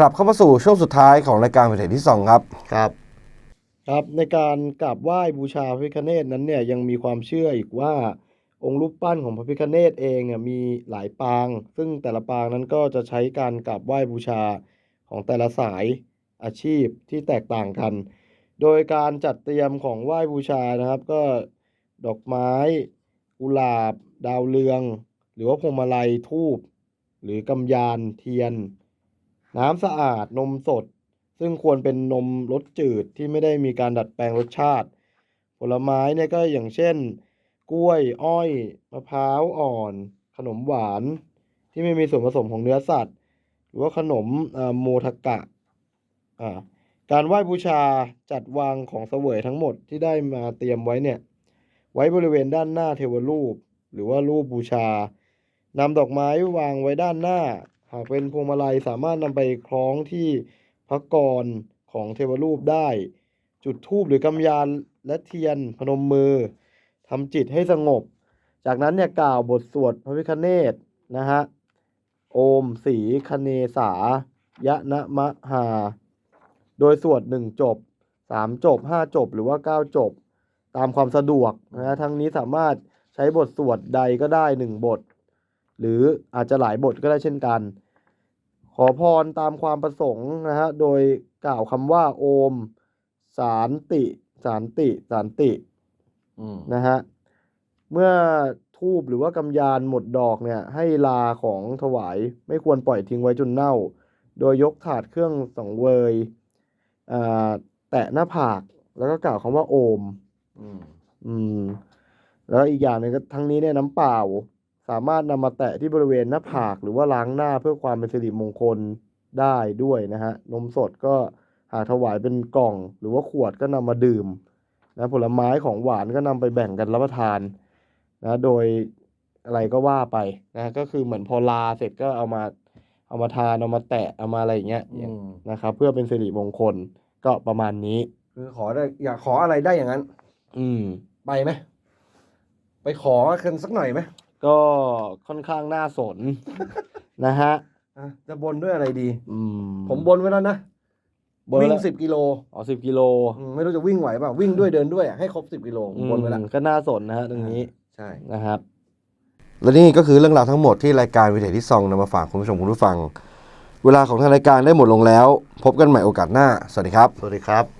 กลับเข้ามาสู่ช่วงสุดท้ายของรายการเพจที่สองครับครับครับในการกราบไหว้บูชาพระพิฆเนศนั้นเนี่ยยังมีความเชื่ออีกว่า องค์รูปปั้นของพระพิฆเนศเองเนี่ยมีหลายปาง ซึ่งแต่ละปางนั้นก็จะใช้การกราบไหว้บูชาของแต่ละสายอาชีพที่แตกต่างกัน โดยการจัดเตรียมของไหว้บูชานะครับ ก็ดอกไม้กุหลาบ ดาวเรือง หรือว่าพวงมาลัยทูบหรือกำยานเทียน น้ำสะอาดนมสด ซึ่งควรเป็นนมรสจืดที่ไม่ได้มีการดัดแปลงรสชาติ ผลไม้เนี่ยก็อย่างเช่น กล้วย อ้อย มะพร้าวอ่อน ขนมหวาน ที่ไม่มีส่วนผสมของเนื้อสัตว์ หรือว่าขนมโมทกะการไหว้บูชาจัดวางของเสวยทั้งหมดที่ได้มาเตรียมไว้เนี่ย ไว้บริเวณด้านหน้าเทวรูป หรือว่ารูปบูชานำดอกไม้วางไว้ด้านหน้า หากเป็นพวงมาลัยสามารถนำไปคล้องที่พระกรของเทวรูปได้ จุดธูปหรือกำยานและเทียนพนมมือทำจิตให้สงบ จากนั้นเนี่ยกล่าวบทสวดพระพิฆเนศนะฮะโอมสีคเนสายะนะมะหา โดยสวดหนึ่งจบสามจบห้าจบหรือว่าเก้าจบ ตามความสะดวกนะฮะทั้งนี้สามารถใช้บทสวดใดก็ได้หนึ่งบท หรืออาจจะหลายบทก็ได้เช่นกัน ขอพรตามความประสงค์นะฮะโดยกล่าวคำว่าโอม สารติ สารติ สารติอืมนะฮะเมื่อทูบหรือว่ากำยานหมดดอกเนี่ยให้ลาของถวายไม่ควรปล่อยทิ้งไว้จนเน่า โดยยกถาดเครื่องสังเวยอ่าแตะหน้าผากแล้วก็กล่าวคำว่าโอม อืมอืมแล้วอีกอย่างหนึงก็ทั้งนี้เนี่ยน้ำเปล่า สามารถนำมาแตะที่บริเวณหน้าผากหรือว่าล้างหน้าเพื่อความเป็นสิริมงคลได้ด้วยนะฮะนมสดก็หากถวายเป็นกล่อง หรือว่าขวดก็นำมาดื่มนะผลไม้ของหวานก็นำไปแบ่งกันรับประทานนะโดยอะไรก็ว่าไปนะก็คือเหมือนพอลาเสร็จก็เอามาเอามาทานเอามาแตะเอามาอะไรอย่างเงี้ยอืมนะครับ เพื่อเป็นสิริมงคลก็ประมาณนี้ คือขอได้อยากขออะไรได้อย่างนั้น อืม ไปไหมไปขอกันสักหน่อยไหม ก็ค่อนข้างน่าสน นะฮะอะจะบนด้วยอะไรดี อืมผมบนไว้แล้วนะ บนวิ่งแล้วสิบกิโลอ๋อสิบกิโลอืมไม่รู้จะวิ่งไหวเปล่าวิ่งด้วยเดินด้วยอะให้ครบสิบกิโลผมบนไว้แล้วอืมก็น่าสนนะฮะตรงนี้ใช่ นะครับ และนี่ก็คือเรื่องราวทั้งหมดที่รายการวิถีที่ซองนำมาฝากคุณผู้ชมคุณผู้ฟัง เวลาของทางรายการได้หมดลงแล้ว พบกันใหม่โอกาสหน้า สวัสดีครับ สวัสดีครับ